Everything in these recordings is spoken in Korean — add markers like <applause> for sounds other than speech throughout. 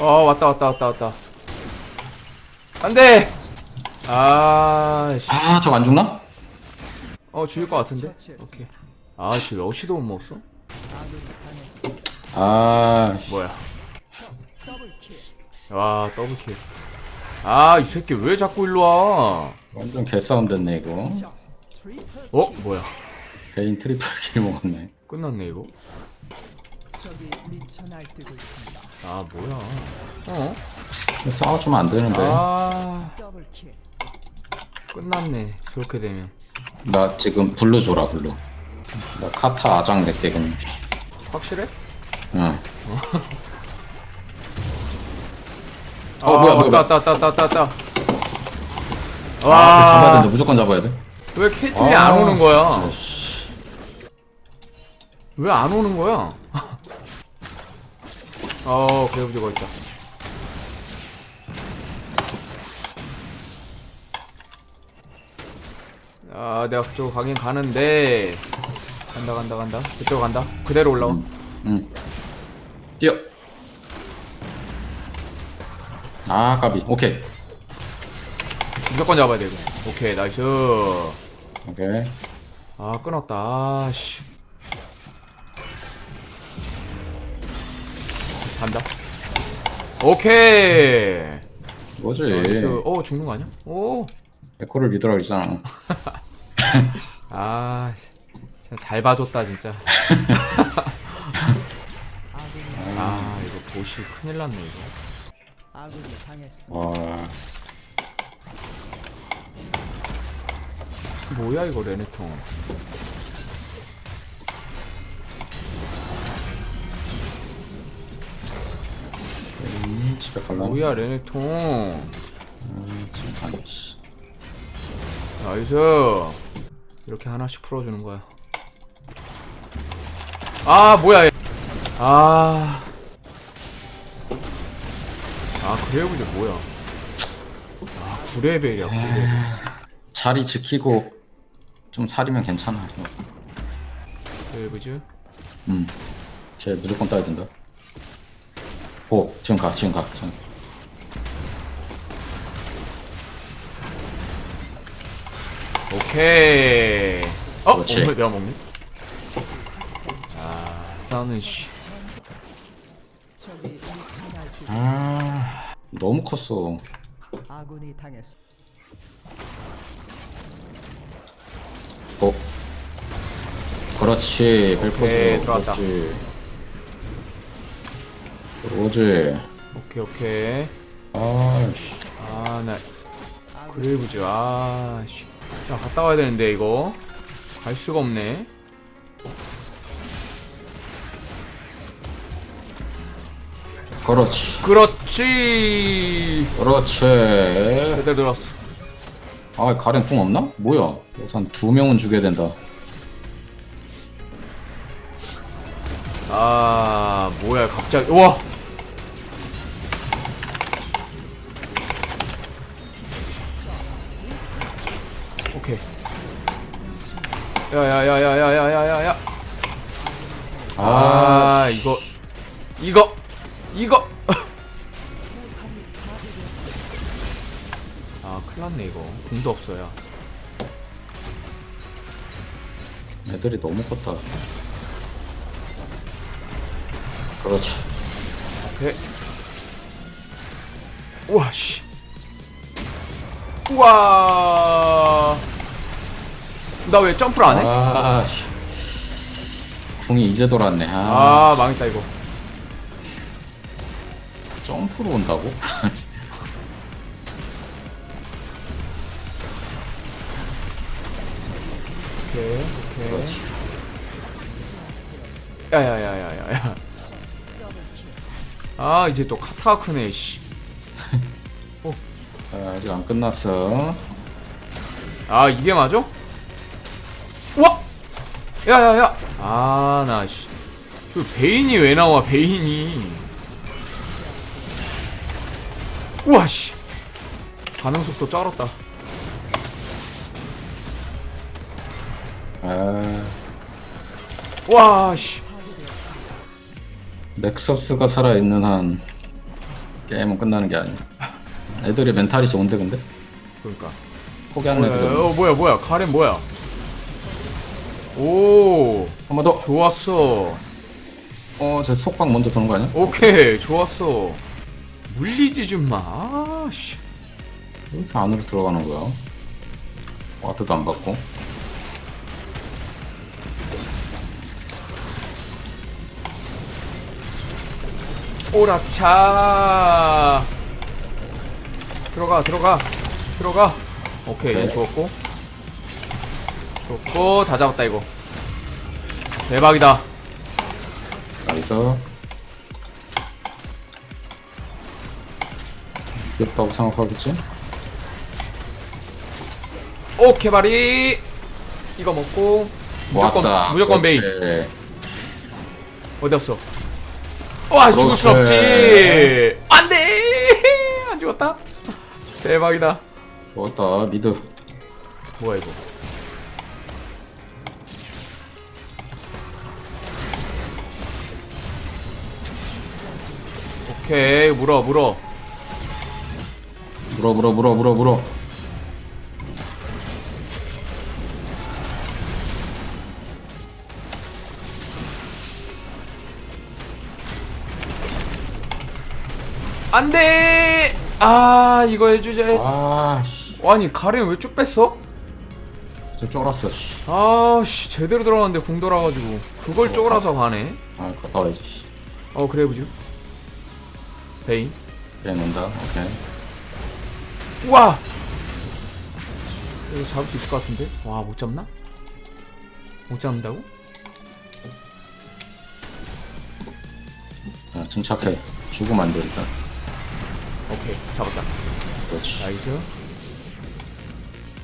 어 왔다 왔다 왔다 왔다. 안돼! 아씨. 아, 저거 안 죽나? 어 죽일 것 같은데? 오케이. 아씨 러시도 못 먹었어? 아, 뭐야. 와 더블킬. 아이 새끼 왜 자꾸 일로 와? 완전 개싸움 됐네, 이거. 어? 뭐야? 개인 트리플 킬 먹었네. 끝났네 이거? 적이 미쳐 날뛰고 있습니다. 아 뭐야 어? 싸워주면 안 되는데. 아. 끝났네 저렇게 되면 나 지금 블루 줘라, 블루. 나 카타 아장 낼게, 그럼. 확실해? 응. <laughs> 아 어, 뭐야, 뭐야, 왔다 왔다 왔다 왔다 왔다 아, 잡아야 와 된다. 무조건 잡아야 돼. 왜 케이틀이 안 오는 거야 진짜, 씨. 왜 안 오는 거야 <laughs> 어 그래 저거 있다 아 내가 그쪽으로 가긴 가는데 간다 간다 간다 그쪽 간다 그대로 올라와 응. 뛰어. 아, 까비. 오케이. 무조건 잡아야 돼 이거 오케이 나이스 오케이. 아 끊었다 아씨 간다 오케이 뭐지? 나이스 어 죽는 거 아니야? 오 에코를 믿으라 그랬잖아. <laughs> 아, 진짜 잘 봐줬다 진짜. <laughs> 아, 이거 보시 큰일 났네 이거. 아군이 당했습니다. 와. 뭐야 이거 레네통. 음, 집에 갈라. 뭐야 레네통. 음, 지금 아니, 씨. 나이스. 이렇게 하나씩 풀어주는 거야. 아 뭐야 얘. 아. 아 그래요 이제 뭐야. 아 9레벨이야 9레벨. 자리 지키고 좀 사리면 괜찮아. 웨이브즈. 음. 쟤 무조건 따야 된다. 고, 지금 가, 지금 가. 지금. 오케이. 어? 그렇지. 오늘 내가 먹니? 아, 나는 씨. 아, 너무 컸어. 아군이 당했습니다. 고. 그렇지, 오케이, 벨포즈. 들어왔다. 그렇지. 그렇지. 오케이, 오케이. 아, 아, 나 그레이브즈. 아, 씨. 야, 갔다 와야 되는데 이거. 갈 수가 없네. 그렇지. 그렇지. 그렇지. 제대로 들었어. 아, 가렌 궁 없나? 뭐야? 우선 두 명은 죽여야 된다. 아, 뭐야, 갑자기. 우와. 야야야야야야야야야. 아, 아, 이거 이거 이거 <laughs> 아 큰일났네 이거 궁도 없어요 애들이 너무 컸다. 그렇지. 오케이 우와 씨 우와 나 왜 점프를 안 해? 아, 씨. 궁이 이제 돌았네. 아, 아 망했다 이거 점프로 온다고? <laughs> 오케이 오케이 그렇지. 야야야야야야 아 이제 또 카타가 크네 씨. <laughs> 아, 아직 안 끝났어. 아 이게 맞아? 우와! 야야야! 아 나 씨. 그 베인이 왜 나와 베인이? 우와 씨. 반응 속도 쩔었다. 아, 와 씨. 넥서스가 살아있는 한 게임은 끝나는 게 아니야. 애들이 멘탈이 좋은데 근데 그러니까 포기하는 뭐야, 애들은 어, 뭐야 뭐야 가렌 뭐야 오 한 번 더. 좋았어 어, 제 속박 먼저 도는 거 아니야? 오케이 좋았어 물리지 좀 마 아 씨 왜 이렇게 안으로 들어가는 거야? 와트도 안 받고. 오라차 들어가 들어가 들어가 오케이 네. 좋았고 좋고 다 잡았다 이거 대박이다 여기서 귀엽다고 생각하겠지? 오케이 바리 이거 먹고 무조건 모았다. 무조건 베인 그렇지. 어디였어 와 죽을 수 그렇지. 없지 안돼 안 죽었다 대박이다 좋았다. 미드. 뭐야 이거 오케이 물어 물어 물어 물어 물어 물어 물어. 안돼 아 이거 해주제 아, 씨. 아니 가렌 왜쭉 뺐어? 저 쫄았어. 씨. 아씨 제대로 들어갔는데 궁 돌아가지고 그걸 쪼그라서 가네 아, 갔다 와야지. 씨. 어 그래 보죠 베인 게임 온다. 오케이. 우와 이거 잡을 수 있을 것 같은데 와 못 잡나? 못 잡는다고? 야, 침착해. 죽으면 안 돼, 일단. 오케이 잡았다 그렇지. 나이스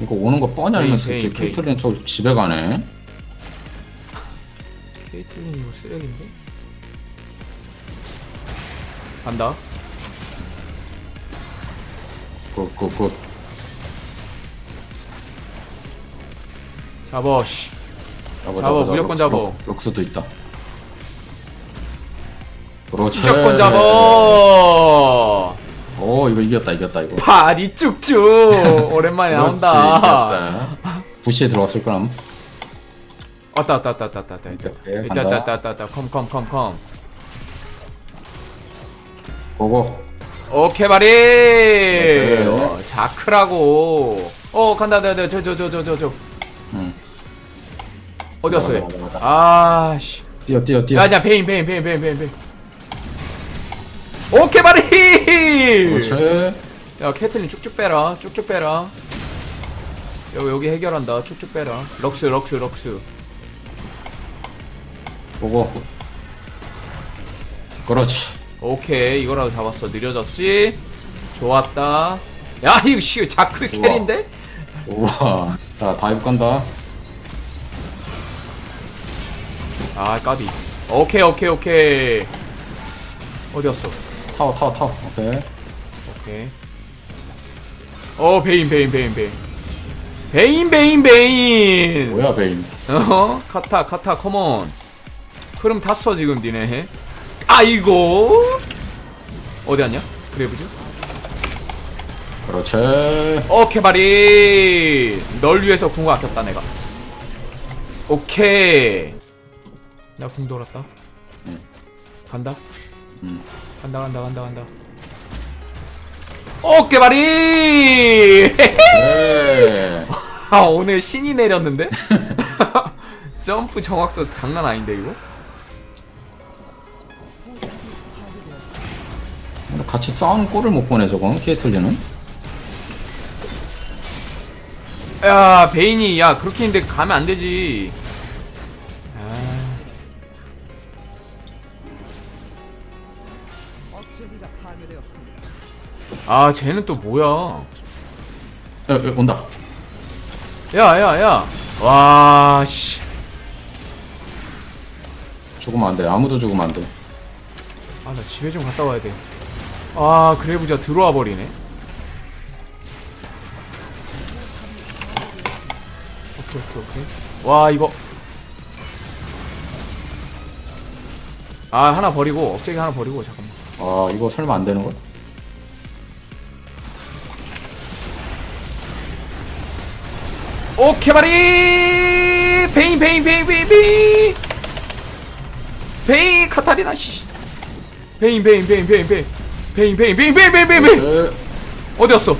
이거 오는 거 뻔히 알면서 베인, 이제 베인, 캐틀린 저 집에 가네. 케이틀린 이거 쓰레기인데? 간다 굿, 굿, 굿. 잡어 씨 잡아, 무조건. 럭- 럭스도 있다. 그렇지. 무조건 잡어 오, 이거 이겼다, 이겼다, 이거. 발이 쭉쭉 <laughs> 오랜만에 그렇지, 나온다 이겼다. 부시에 들어왔을 거람. 왔다 왔다 왔다 왔다 왔다 왔다 오케이, 간다. 있다 있다 있다 컴컴컴컴 고고. 오케이 바리. 어, 자크라고 어 간다 간다 저저 저 저 저 저 응. 맞아, 맞아, 맞아. 아씨 뛰어, 뛰어, 뛰어. 야야 베인 베인 베인 베인 베인 베인 오케이 바리 그렇지. 야 캐틀린 쭉쭉 빼라 쭉쭉 빼라 여기 여기 해결한다 쭉쭉 빼라 럭스 럭스 럭스 고고. 그렇지. 오케이 이거라도 잡았어 느려졌지 좋았다 야 이거 씨 자크. 캐리인데 우와. 자, 다이브 간다. 아 까비 오케이 오케이 오케이 어디였어 타워, 타워, 타워. 오케이. 오케이 어 베인 베인 베인 베인 베인 베인 베인 뭐야, 베인. 어 카타 카타 컴온 흐름 탔어 지금 니네 아이고. 어디 갔냐? 그래 보죠 그렇지. 오케이 바리. 널 위해서 궁 아꼈다 내가. 오케이. 나궁 돌았다. 응. 간다. 응. 간다 간다 간다 간다. 오케이 바리. 네. <laughs> 아 오늘 신이 내렸는데? <laughs> 점프 정확도 장난 아닌데 이거 같이 싸우는 꼴을 못 보네, 저건. 케이틀리는. 야 베인이 야 그렇게 했는데 가면 안 되지 아. 아 쟤는 또 뭐야 야, 야, 온다. 야야야 와씨 죽으면 안 돼. 아무도 죽으면 안 돼. 아 나 집에 좀 갔다 와야 돼. 아 그래보자. 들어와 버리네. 오케이 오케이 오케이. 와 이거. 아 하나 버리고 업적이 하나 버리고 잠깐만. 아 이거 설마 안 되는 거야? 오케이 바리! 베인 베인 베인 베인 베인! 베인 카타리나 씨. 베인 베인 베인 베인 베인. 베인 베인 베인 베인 베인 베인 베인 네. 어디였어?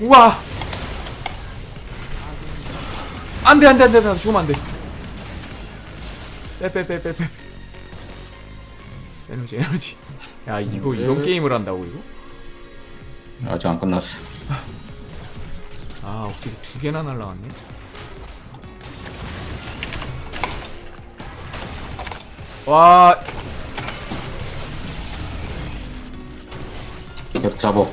우와. 안돼 안돼 안돼 나 죽으면 안돼. 빼빼빼빼빼. 에너지 에너지. 야 이거 이런 게임을 한다고 이거? 아직 안 끝났어. 아 어떻게 두 개나 날라갔네? 와 계속 잡어.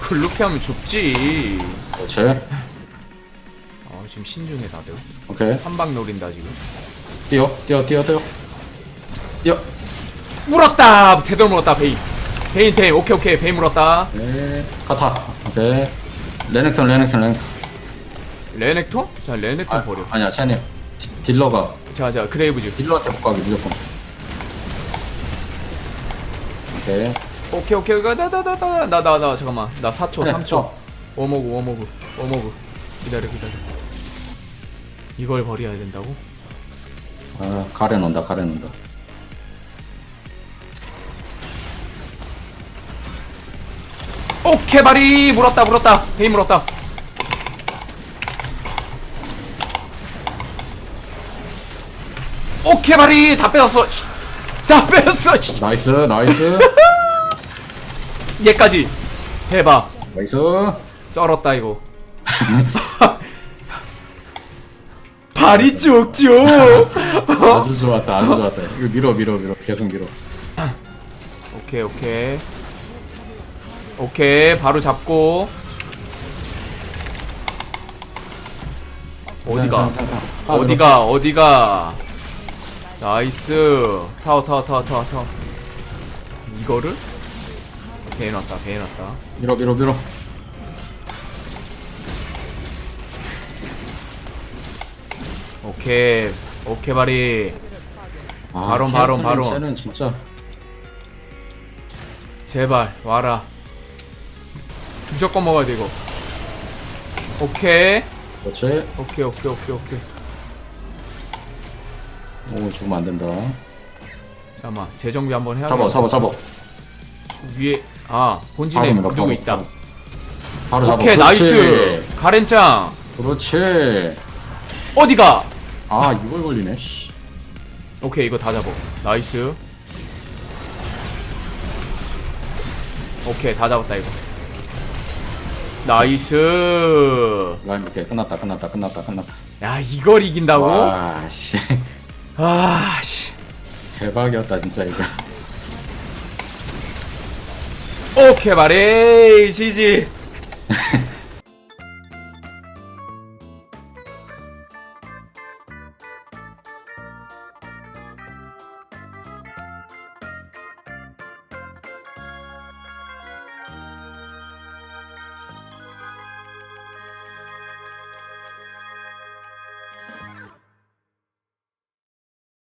글루피 하면 죽지 그렇지. 어 지금 신중해 다들 오케이. 한 방 노린다 지금 뛰어, 뛰어, 뛰어, 뛰어. 뛰어. 물었다 제대로 물었다 베인 베인 베인 오케이 오케이 베인 물었다 네. 카타. 오케이. 레넥턴, 레넥턴, 레넥턴. 레넥톤? 자 레넥톤 아, 버려 아니야, 샤니. 디- 딜러가 자자 그레이브즈 딜러한테 못 가게 무조건. 오케이. 오케이 오케이 나나나나 나나나 잠깐만 나 4초 네, 3초 어. 워머그 워머그 워머그 기다려 기다려 이걸 버려야 된다고? 아, 가래 논다, 가래 논다. 오케이 바리 물었다 물었다 베인 물었다 오케이 바리 다 뺏었어 씨. 다 씨. 나이스, 나이스. <laughs> 얘까지 해봐 나이스. 쩔었다 이거 <laughs> 발이 쭉쭉 <laughs> 아주 좋았다, 아주 좋았다. 이거 밀어, 밀어, 밀어. 계속 밀어. 오케이 오케이 오케이 바로 잡고 어디가 아, 어디가 어디가 나이스. 타워 타워 타워 타워 타워. 이거를? 배 놨다 배 놨다. 밀어, 밀어, 밀어. 오케이. 오케이 바리. 아, 바론, 바론, 바론. 쟤는 진짜. 제발 와라. 무조건 먹어야 돼 이거. 오케이. 그렇지. 오케이 오케이 오케이 오케이 오, 죽으면 안 된다. 잠깐만 재정비 한번 해야 잡아, 잡아, 잡아. 위에 아 본진에 누구 바로. 있다 바로 잡아. 오케이. 나이스 가렌짱 그렇지. 어디가 아, 이걸 걸리네, 씨. 오케이 이거 다 잡아 나이스 오케이 다 잡았다 이거 나이스 라인 이렇게 끝났다, 끝났다, 끝났다, 끝났다. 야 이걸 이긴다고? 와, 씨. 아 씨. 대박이었다, 진짜, 이거. 오케이 말해 지지 <laughs>